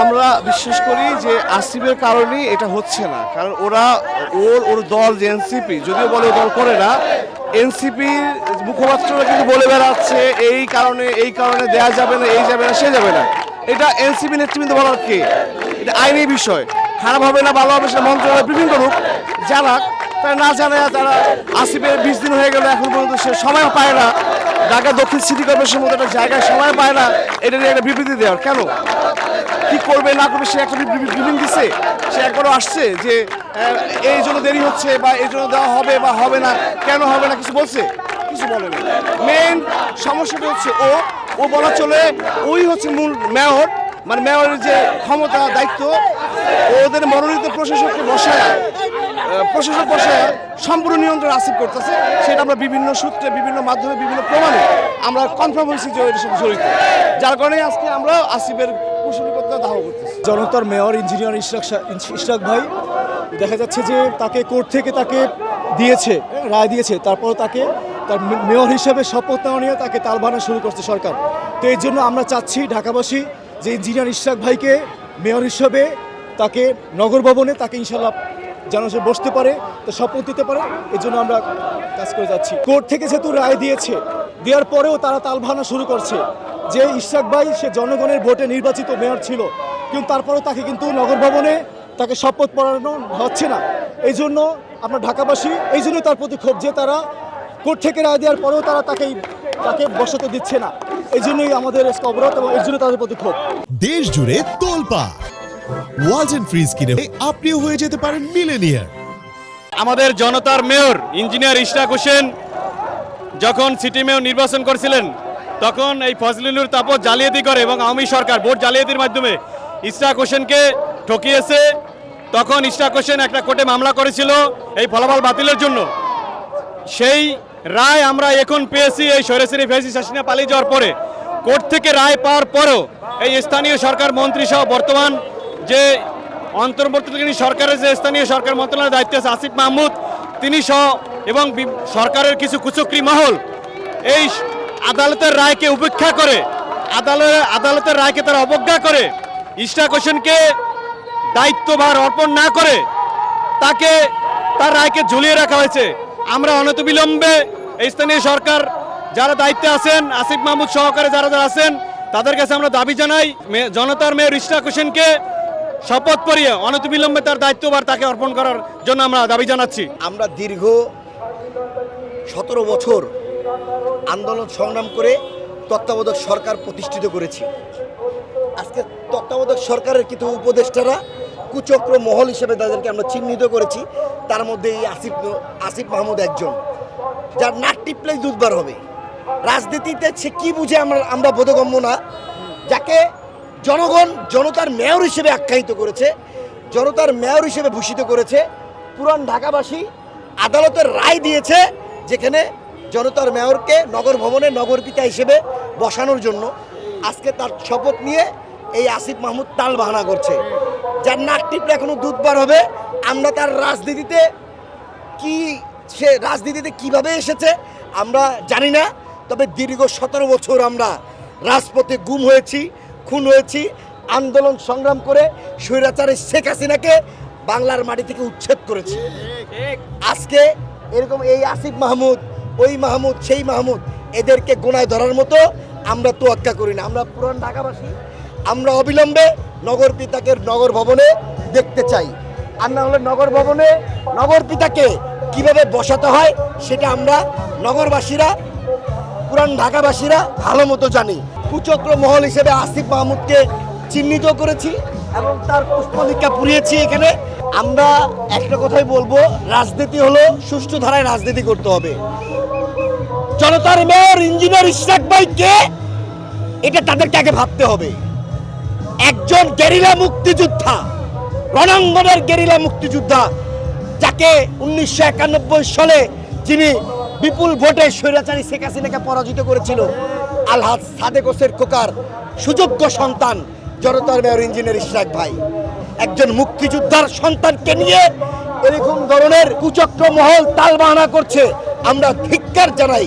আমরা বিশ্বাস করি যে আসিফের কারণেই এটা হচ্ছে না। কারণ ওরা ওর ওর দল যে এনসিপি যদিও বলে দল করে না এনসিপির মুখপাত্ররা কিন্তু বলে বেড়াচ্ছে এই কারণে এই কারণে দেয়া যাবে না এই যাবে না সে যাবে না। এটা এনসিপি নেতৃবৃন্দ বলার কে? এটা আইনি বিষয়। খারাপ হবে না ভালো হবে সেটা মন্ত্রণালয় বিভিন্ন রূপ। জানাক তারা না জানে তারা আসিফের বিশ দিন হয়ে গেল, এখন পর্যন্ত সে সময় পায় না। ঢাকা দক্ষিণ সিটি কর্পোরেশনের মতো একটা জায়গায় সময় পায় না, এটা নিয়ে একটা বিবৃতি দেওয়ার। কেন? কি করবে, না করবে, সে একটা ব্রিফিং দিছে? সে একবারও আসছে যে এই জন্য দেরি হচ্ছে বা এই জন্য দেওয়া হবে বা হবে না, কেন হবে না, কিছু বলছে? কিছু বলে না। মেন সমস্যাটা হচ্ছে ও ও বলা চলে, ওই হচ্ছে মূল মেয়র মানে মেয়রের যে ক্ষমতা, দায়িত্ব, ওদের মনোনীত প্রশাসককে বসায়। প্রশাসক বসায় সম্পূর্ণ নিয়ন্ত্রণ আসিফ করতেছে। সেটা আমরা বিভিন্ন সূত্রে, বিভিন্ন মাধ্যমে, বিভিন্ন প্রমাণে আমরা কনফার্ম হয়েছি যে এর সাথে জড়িত। যার কারণে আজকে আমরা আসিফের কুশলীকতা দাহ করতেছি। জনতার মেয়র, ইঞ্জিনিয়ার ইশরাক ইশরাক ভাই, দেখা যাচ্ছে যে তাকে কোর্ট থেকে তাকে দিয়েছে, রায় দিয়েছে। তারপর তাকে তার মেয়র হিসেবে শপথ নেওয়া নিয়ে তাকে তালবানা শুরু করছে সরকার। তো এই জন্য আমরা চাচ্ছি ঢাকাবাসী যে ইঞ্জিনিয়ার ইশরাক ভাইকে মেয়র হিসেবে তাকে নগর ভবনে তাকে ইনশাল্লাহ যেন সে বসতে পারে, তো শপথ দিতে পারে এই জন্য আমরা কাজ করে যাচ্ছি। কোর্ট থেকে যেহেতু রায় দিয়েছে, দেওয়ার পরেও তারা তালবাহানা শুরু করছে যে ইশাক ভাই সে জনগণের ভোটে নির্বাচিত মেয়র ছিল, কিন্তু তারপরেও তাকে কিন্তু নগর ভবনে তাকে শপথ পড়ানো হচ্ছে না। এই জন্য আমরা ঢাকাবাসী এই জন্য তার প্রতি ক্ষোভ যে তারা কোর্ট থেকে রায় দেওয়ার পরেও তারা তাকে তাকে বসাতে দিচ্ছে না। এই জন্যই আমাদের অবরোধ এবং এই জন্য তাদের প্রতি ক্ষোভ। দেশ জুড়ে তোলপা ওয়ালটন ফ্রিজ কিনে আপনিও হয়ে যেতে পারেন মিলেনিয়ার। আমাদের জনতার মেয়র, ইঞ্জিনিয়ার ইশরাক হোসেন যখন সিটি মেয়র নির্বাচন করেছিলেন, তখন এই ফজলিনুর তাপস জালিয়াতি করে এবং আওয়ামী সরকার ভোট জালিয়াতির মাধ্যমে ইশরাক হোসেনকে ঠকিয়েছে। তখন ইশরাক হোসেন একটা কোর্টে মামলা করেছিল এই ফলাফল বাতিলের জন্য। সেই রায় আমরা এখন পেয়েছি এই সৈরাসিনী ফেসি শাসিনা পালিয়ে যাওয়ার পরে। কোর্ট থেকে রায় পাওয়ার পরও এই স্থানীয় সরকার মন্ত্রী সহ বর্তমান যে অন্তর্বর্তীকালীন সরকারের যে স্থানীয় সরকার মন্ত্রণালয়ের দায়িত্বে আছে, আসিফ মাহমুদ, তিনি সহ এবং সরকারের কিছু কুচক্রী মহল এই আদালতের রায়কে উপেক্ষা করে আদালতের আদালতের রায়কে তারা অবজ্ঞা করে, ইশরাক হোসেনকে দায়িত্বভার অর্পণ না করে তাকে, তার রায়কে ঝুলিয়ে রাখা হয়েছে। আমরা অনতিবিলম্বে এই স্থানীয় সরকার যারা দায়িত্বে আছেন, আসিফ মাহমুদ সহকারে যারা যারা আছেন, তাদের কাছে আমরা দাবি জানাই জনতার মেয়র ইশরাক হোসেনকে শপথ পরিয়ে অনতিবিলম্বে তার দায়িত্বভার তাকে অর্পণ করার জন্য আমরা দাবি জানাচ্ছি। আমরা দীর্ঘ সতেরো বছর আন্দোলন সংগ্রাম করে তত্ত্বাবধায়ক সরকার প্রতিষ্ঠিত করেছি। আজকে তত্ত্বাবধায়ক সরকারের কিছু উপদেষ্টারা কুচক্র মহল হিসেবে তাদেরকে আমরা চিহ্নিত করেছি। তার মধ্যে এই আসিফ আসিফ মাহমুদ একজন। যার নাক টিপলেই দুধবার হবে। রাজনীতিতে সে কী বুঝে আমরা আমরা বোধগম্য না। যাকে জনগণ জনতার মেয়র হিসেবে আখ্যায়িত করেছে, জনতার মেয়র হিসেবে ভূষিত করেছে, পুরান ঢাকাবাসী আদালতের রায় দিয়েছে যেখানে জনতার মেয়রকে নগর ভবনে নগর পিতা হিসেবে বসানোর জন্য আজকে তার শপথ নিয়ে এই আসিফ মাহমুদ তাল বাহানা করছে। যার নাক টিপলে এখনও দুধ বার হবে, আমরা তার রাজনীতিতে কি সে রাজনীতিতে কীভাবে এসেছে আমরা জানি না, তবে দীর্ঘ সতেরো বছর আমরা রাজপথে গুম হয়েছি খুন হয়েছি, আন্দোলন সংগ্রাম করে স্বৈরাচারের শেখ হাসিনাকে বাংলার মাটি থেকে উচ্ছেদ করেছি। আজকে এরকম এই আসিফ মাহমুদ, ওই মাহমুদ, সেই মাহমুদ, এদেরকে গোনায় ধরার মতো আমরা তোয়াক্কা করি না। আমরা পুরান ঢাকাবাসী, আমরা অবিলম্বে নগর পিতাকে নগর ভবনে দেখতে চাই। আর না হলে নগর ভবনে নগর পিতাকে কীভাবে বসাতে হয়, সেটা আমরা নগরবাসীরা পুরান ঢাকাবাসীরা ভালো মতো জানি। কুচক্র মহল হিসেবে আসিফ মাহমুদকে চিহ্নিত করেছি এবং তার পুষ্পদীক্ষা পুড়িয়েছি এখানে। আমরা একটা কথাই বলব, রাজনীতি হলো সুষ্ঠু ধারায় রাজনীতি করতে হবে। জনতার মেয়র, ইঞ্জিনিয়ার ইশরাক ভাই কে এটা তাদেরকে আগে ভাবতে হবে। একজন গেরিলা মুক্তিযোদ্ধা, রণাঙ্গনের গেরিলা মুক্তিযোদ্ধা, যাকে উনিশশো একানব্বই সালে যিনি বিপুল ভোটে স্বৈরাচারী শেখ হাসিনাকে পরাজিত করেছিল আলহাজ সাদেক ওসের কোকার সুযোগ্য সন্তান জনতার মেয়র ইঞ্জিনিয়ার ইশরাক ভাই। একজন মুক্তিযোদ্ধার সন্তানকে নিয়ে এরকম ধরনের কুচক্র মহল তালবাহানা করছে। আমরা ধিক্কার জানাই।